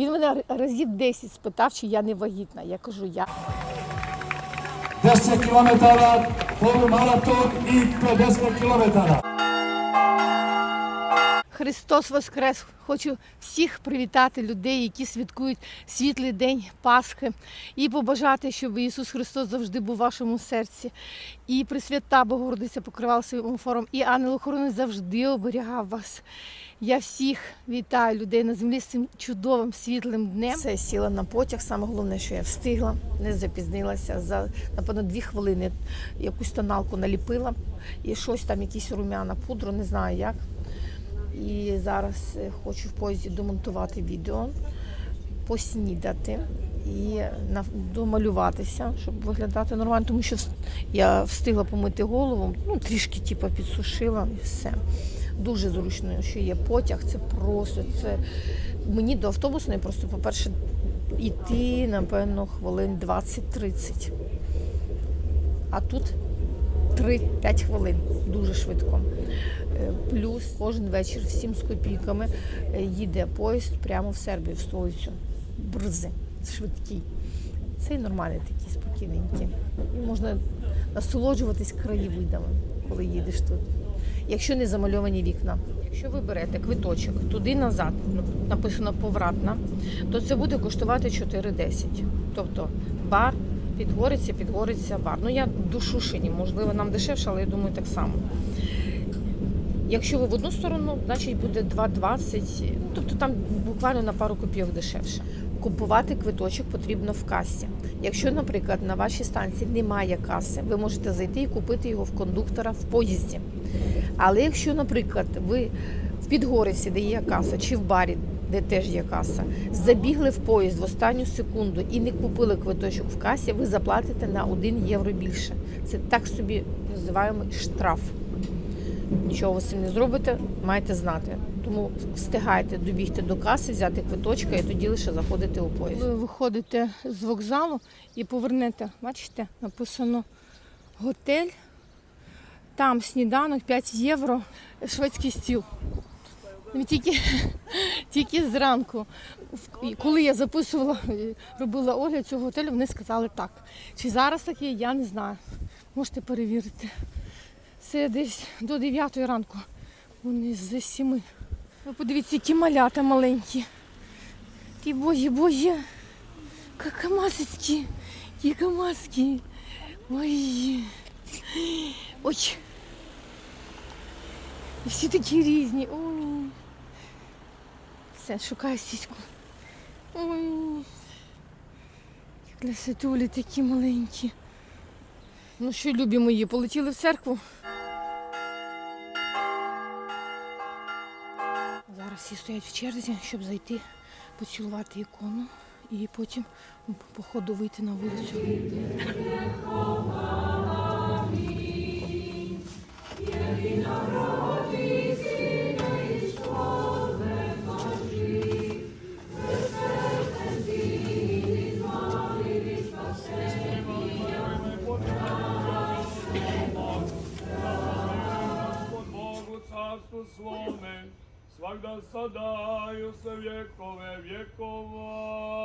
Він мене разів 10 спитав, чи я не вагітна. Я кажу, я. 10 km, полумаратон і 50 km. Христос Воскрес! Хочу всіх привітати людей, які святкують світлий день Пасхи, і побажати, щоб Ісус Христос завжди був у вашому серці. І Пресвята Богородиця покривала своїм омофором, і ангел охорони завжди оберігав вас. Я всіх вітаю людей на землі з цим чудовим світлим днем. Все сіла на потяг. Саме головне, що я встигла, не запізнилася. За напевно дві хвилини якусь тоналку наліпила і щось там, якісь румяна пудру, не знаю як. І зараз е, хочу в поїзді домонтувати відео, поснідати і домалюватися, щоб виглядати нормально, тому що я встигла помити голову, ну трішки типу, підсушила і все. Дуже зручно, що є потяг, це просто це мені до автобусної просто, по-перше, йти, напевно, хвилин 20-30. А тут 3-5 хвилин дуже швидко. Е, Плюс кожен вечір в 7 з копійками е, їде поїзд прямо в Сербію, в столицю. Брзи, швидкий. Це і нормальний такий спокійненький. І можна насолоджуватись краєвидами, коли їдеш тут. Якщо не замальовані вікна. Якщо ви берете квиточок туди назад, ну, написано повратна, то це буде коштувати 4,10. Тобто бар, підгориться, підгориться бар. Ну я до Шушині, можливо, нам дешевше, але я думаю, так само. Якщо ви в одну сторону, значить буде 2,20, ну, тобто там буквально на пару копійок дешевше. Купувати квиточок потрібно в касі. Якщо, наприклад, на вашій станції немає каси, ви можете зайти і купити його в кондуктора в поїзді. Але якщо, наприклад, ви в Підгориці, де є каса, чи в барі, де теж є каса, забігли в поїзд в останню секунду і не купили квиточок в касі, ви заплатите на 1 євро більше. Це так собі називаємо штраф. Нічого ви з цим не зробите, маєте знати. Тому встигайте добігти до каси, взяти квиточка і тоді лише заходити у поїзд. Ви виходите з вокзалу і повернете, бачите, написано готель. Там сніданок 5 євро, шведський стіл. Ну, Тільки, тільки зранку. Коли я записувала, робила огляд цього готелю, вони сказали так. Чи зараз так є, я не знаю. Можете перевірити. Це десь до 9 ранку. Вони з 7. Ви подивіться, які малята маленькі. Ті боже, боже. Какамасицькі. Які камаски. Ой. Ой. Всі такі різні. Ой. Все, шукаю сіську. Ой. Як красотулі такі маленькі. Ну що, любі мої, полетіли в церкву. Зараз всі стоять в черзі, щоб зайти поцілувати ікону і потім по ходу вийти на вулицю. Садаю се векове векова.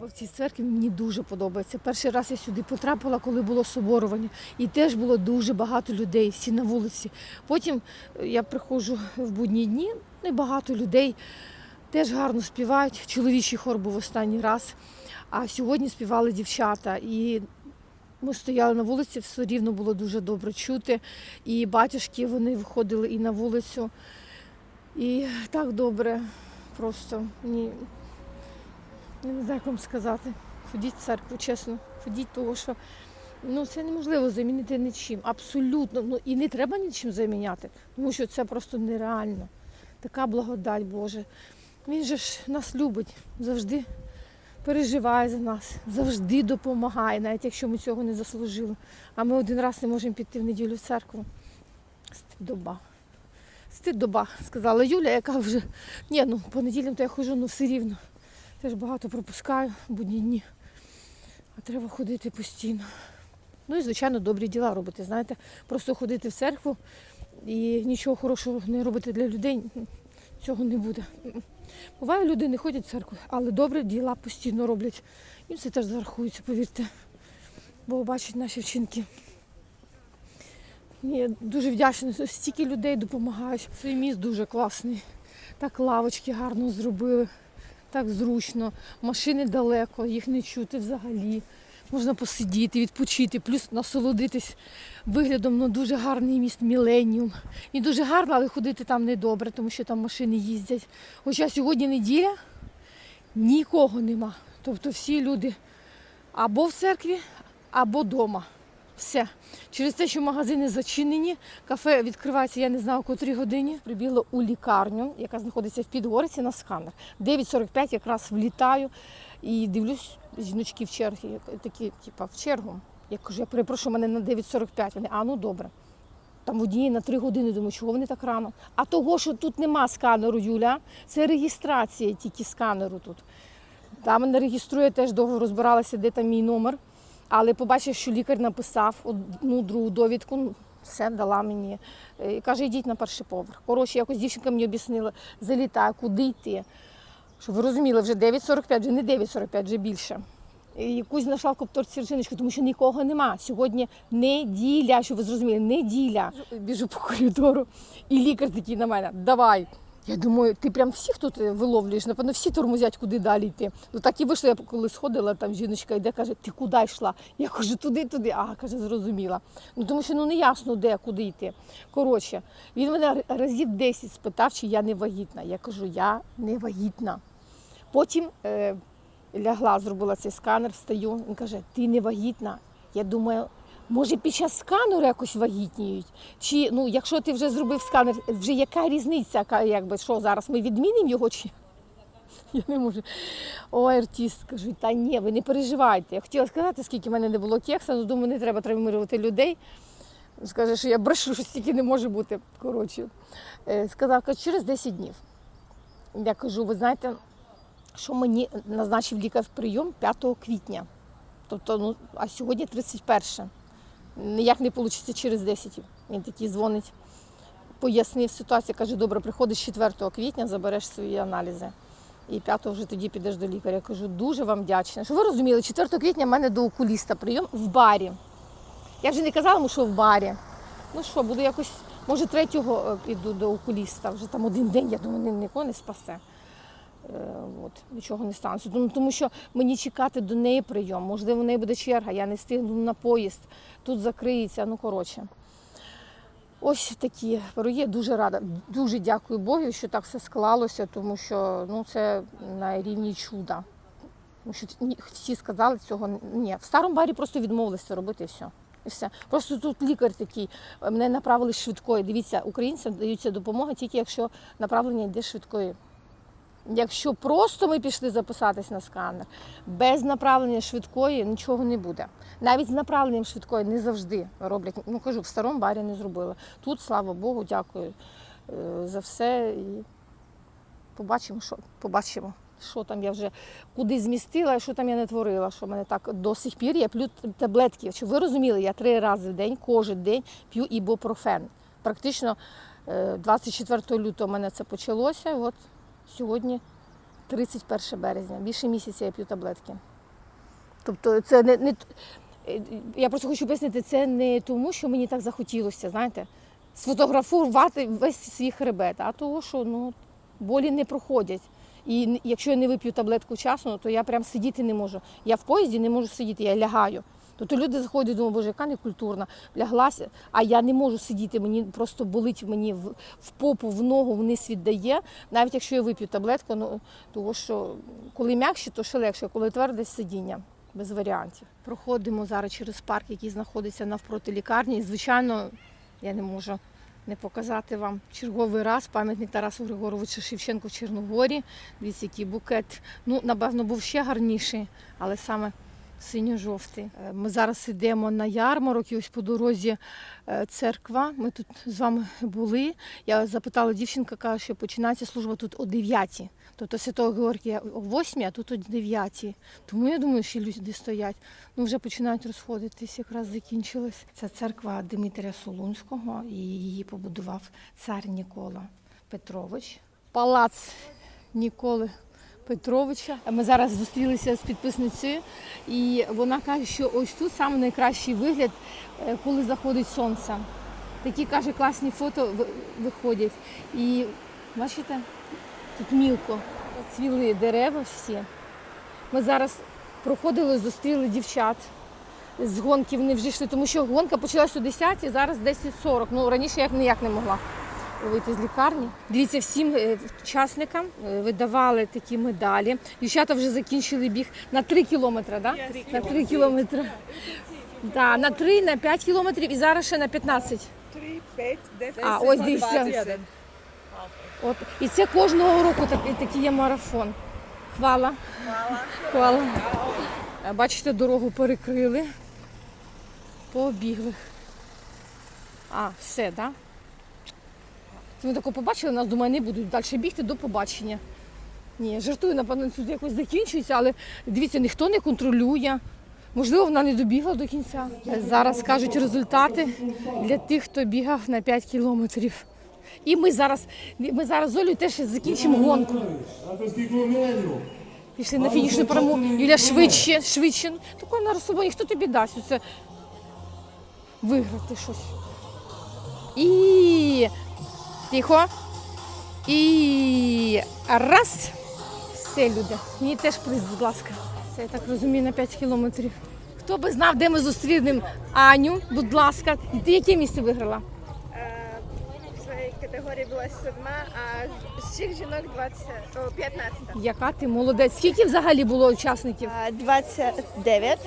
Служба в цій церкві мені дуже подобається. Перший раз я сюди потрапила, коли було соборування, і теж було дуже багато людей, всі на вулиці. Потім е, я приходжу в будні дні, небагато людей, теж гарно співають. Чоловічий хор був останній раз. А сьогодні співали дівчата. І ми стояли на вулиці, все рівно було дуже добре чути. І батюшки вони виходили і на вулицю. І так добре. Просто мені я не знаю, як вам сказати. Ходіть в церкву, чесно. Ходіть, того що ну, це неможливо замінити нічим. Абсолютно. Ну, і не треба нічим заміняти, тому що це просто нереально. Така благодать Боже. Він же ж нас любить, завжди переживає за нас, завжди допомагає, навіть якщо ми цього не заслужили. А ми один раз не можемо піти в неділю в церкву. Стидоба. Стидоба, сказала Юля, яка вже ні, ну по неділям то я ходжу, ну все рівно. Теж багато пропускаю будні дні. А треба ходити постійно. Ну і, звичайно, добрі діла робити. Знаєте, просто ходити в церкву і нічого хорошого не робити для людей, цього не буде. Буває, люди не ходять в церкву, але добре діла постійно роблять. Їм це теж зарахується, повірте. Бо бачать наші вчинки. Я дуже вдячна, стільки людей допомагають. Цей міст дуже класний. Так лавочки гарно зробили, так зручно. Машини далеко, їх не чути взагалі. Можна посидіти, відпочити, плюс насолодитись виглядом ну, дуже гарний міст Міленіум. І дуже гарно, але ходити там не добре, тому що там машини їздять. Хоча сьогодні неділя, нікого нема. Тобто всі люди або в церкві, або вдома. Все. Через те, що магазини зачинені, кафе відкривається, я не знаю, о котрій годині. Прибігла у лікарню, яка знаходиться в Підгориці на сканер. 9.45 якраз влітаю і дивлюсь, жіночки в чергі, такі, типа, в чергу. Я кажу, я перепрошую мене на 9.45. Вони, а ну добре. Там водії на 3 години, думаю, чого вони так рано? А того, що тут нема сканеру, Юля, це реєстрація тільки сканеру тут. Там мене реєструє, теж довго розбиралася, де там мій номер. Але побачив, що лікар написав одну другу довідку. ну, Все дала мені. Е, І каже, йдіть на перший поверх. Коротше, якось дівчинка мені об'яснила, залітаю, куди йти. Щоб ви розуміли, вже 9.45, вже не 9.45, вже більше. І якусь знайшла в копторці жіночку, тому що нікого нема. Сьогодні неділя, щоб ви зрозуміли, неділя. Біжу по коридору, і лікар такий на мене, давай. Я думаю, ти прям всіх тут е, виловлюєш, напевно, всі тормозять, куди далі йти. Ну так і вийшло, я коли сходила, там жіночка йде, каже, ти куди йшла? Я кажу, туди, туди. А, каже, зрозуміла. Ну тому що ну не ясно, де, куди йти. Коротше, він мене разів 10 спитав, чи я не вагітна. Я кажу, я не вагітна. Потім е, лягла, зробила цей сканер, встаю. Він каже, ти не вагітна. Я думаю, може під час сканеру якось вагітніють? Чи ну, якщо ти вже зробив сканер, вже яка різниця? Якби що зараз ми відмінимо його? Чи я не можу. Ой, артист, кажу, та ні, ви не переживайте. Я хотіла сказати, скільки в мене не було кекса, але думаю, не треба травмувати людей. Скаже, що я брешу, що стільки не може бути. Коротше, Е, сказав, каже, через 10 днів. Я кажу, ви знаєте, що мені назначив лікар прийом 5 квітня. Тобто, ну, а сьогодні 31. Ніяк не вийде через 10. Він такий дзвонить, пояснив ситуацію, каже, добре, приходиш 4 квітня, забереш свої аналізи. І 5 вже тоді підеш до лікаря. Я кажу, дуже вам вдячна. Що ви розуміли, 4 квітня в мене до окуліста прийом в барі. Я вже не казала йому, що в барі. Ну що, буду якось, може, 3-го піду до окуліста. Вже там один день, я думаю, ні- нікого не спасе. Е, От, нічого не станеться. Тому, тому що мені чекати до неї прийом. Можливо, в неї буде черга, я не встигну на поїзд, тут закриється. Ну, коротше. Ось такі пироги. Дуже рада. Дуже дякую Богу, що так все склалося, тому що ну, це на рівні чуда. Тому що всі сказали цього. Ні, в старому барі просто відмовилися робити все. І все. Просто тут лікар такий, мене направили швидкою. Дивіться, українцям даються допомога тільки якщо направлення йде швидкою. Якщо просто ми пішли записатись на сканер, без направлення швидкої нічого не буде. Навіть з направленням швидкої не завжди роблять. Ну кажу, в старому барі не зробили. Тут, слава Богу, дякую е, за все. І побачимо, що побачимо, що там я вже куди змістила, що там я не творила. Що мене так до сих пір я п'ю таблетки. Щоб ви розуміли, я три рази в день, кожен день п'ю ібупрофен. Практично е, 24 лютого в мене це почалося. От сьогодні 31 березня. Більше місяця я п'ю таблетки. Тобто це не, не е, я просто хочу пояснити, це не тому, що мені так захотілося, знаєте, сфотографувати весь свій хребет, а того, що ну, болі не проходять. І якщо я не вип'ю таблетку вчасно, то я прям сидіти не можу. Я в поїзді не можу сидіти, я лягаю. Тобто люди заходять, думають, боже, яка некультурна, ляглася, а я не можу сидіти, мені просто болить мені в, в попу, в ногу вниз віддає, навіть якщо я вип'ю таблетку, ну того що коли м'якше, то ще легше, коли тверде сидіння. Без варіантів. Проходимо зараз через парк, який знаходиться навпроти лікарні. І, звичайно, я не можу не показати вам черговий раз пам'ятник Тарасу Григоровичу Шевченку в Чорногорі. Дивіться, який букет. Ну, напевно, був ще гарніший, але саме Синьо-жовтий. Е, Ми зараз йдемо на ярмарок, і ось по дорозі е, церква. Ми тут з вами були. Я запитала дівчинка, каже, що починається служба тут о 9. Тобто Святого Георгія о 8, а тут о 9. Тому я думаю, що люди стоять. Ну вже починають розходитись, якраз закінчилось. Це церква Дмитрія Солунського, і її побудував цар Нікола Петрович. Палац Ніколи Петровича. Ми зараз зустрілися з підписницею, і вона каже, що ось тут саме найкращий вигляд, е, коли заходить сонце. Такі каже, класні фото виходять. І бачите, тут мілко цвіли дерева всі. Ми зараз проходили, зустріли дівчат. З гонки вони вже йшли, тому що гонка почалась о 10, зараз 10.40. Ну раніше я ніяк не могла вийти з лікарні. Дивіться, всім е, учасникам е, видавали такі медалі. Дівчата вже закінчили біг на 3 кілометри, да? на 3 кілометри. Да, на 3, на 5 кілометрів і зараз ще на 15. 3, 5, 10, А, ось дивіться. От. І це кожного року такий, такий є марафон. Хвала. Хвала. Е, Бачите, дорогу перекрили. Побігли. А, все, так? Да? Це Ми тако побачили, нас думаю, не будуть далі бігти до побачення. Ні, жартую, напевно, тут якось закінчується, але дивіться, ніхто не контролює. Можливо, вона не добігла до кінця. Зараз кажуть результати для тих, хто бігав на 5 кілометрів. І ми зараз, ми зараз з Олею теж закінчимо гонку. Пішли на фінішну пряму. Юля швидше, швидше. Такої на розсобу ніхто тобі дасть оце виграти щось. І тихо. І раз. Все, люди. Мені теж приз, будь ласка. Це я так розумію на 5 кілометрів. Хто би знав, де ми зустрінемо Аню, будь ласка. І ти яке місце виграла? Е, категорії була седма, а з всіх жінок 20, о, 15. Яка ти молодець? Скільки взагалі було учасників? Е, 29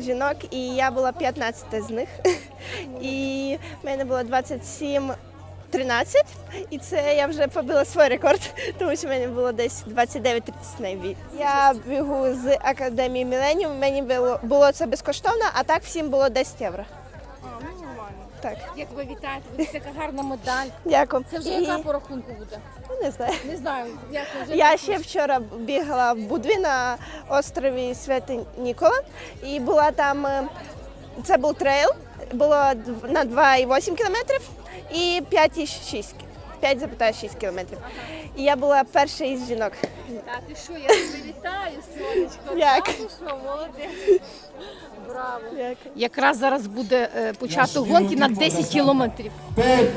жінок, і я була 15 з них. І в мене було 27 13, і це я вже побила свій рекорд, тому що в мене було десь 29-30 найбільше. Я бігу з академії Міленіум, мені було, було це безкоштовно, а так всім було 10 євро. Так, Як ви вітаєте? Ви така гарна медаль. дякую. Це вже І- яка по рахунку буде? Не знаю. Не знаю. Як ви вже Я ще вчора бігала в Будві на острові Святий Нікола і була там. е, Це був трейл, було дв- на 2,8 кілометрів і 5,6 5,6 кілометрів. І я була перша із жінок. Та ти що, я тебе вітаю, сонечко. Як? Та ти що, молодець. Браво. Дякую. Якраз зараз буде е, початок гонки на 10 кілометрів. 5,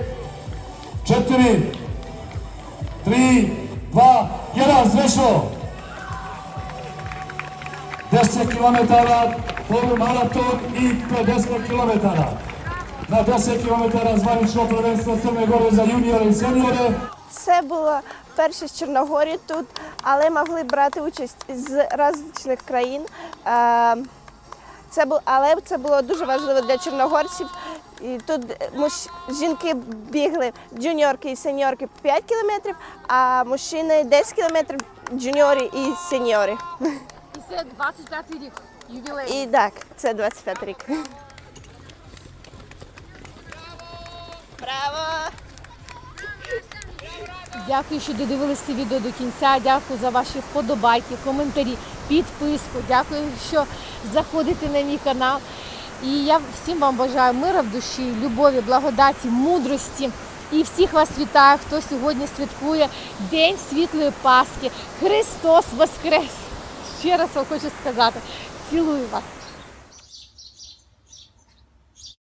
4, 3, 2, 1, zrešo. 10 km polumaraton i 50 km. Na 10 km zvanično prvenstvo Crne Gore za juniore i seniore. Це було перше з Чорногорії тут, але могли брати участь з різних країн. Е, Це було, але це було дуже важливо для чорногорців. І тут муж- жінки бігли джуніорки і сеньорки 5 кілометрів, а мужчини 10 кілометрів, джуніори і сеньори. І це 25 рік. Ювілей. І так, це 25 рік. Браво! Дякую, що додивилися це відео до кінця. Дякую за ваші вподобайки, коментарі, підписку. Дякую, що заходите на мій канал. І я всім вам бажаю мира в душі, любові, благодаті, мудрості. І всіх вас вітаю, хто сьогодні святкує День світлої Пасхи. Христос Воскрес! Ще раз вам хочу сказати. Цілую вас.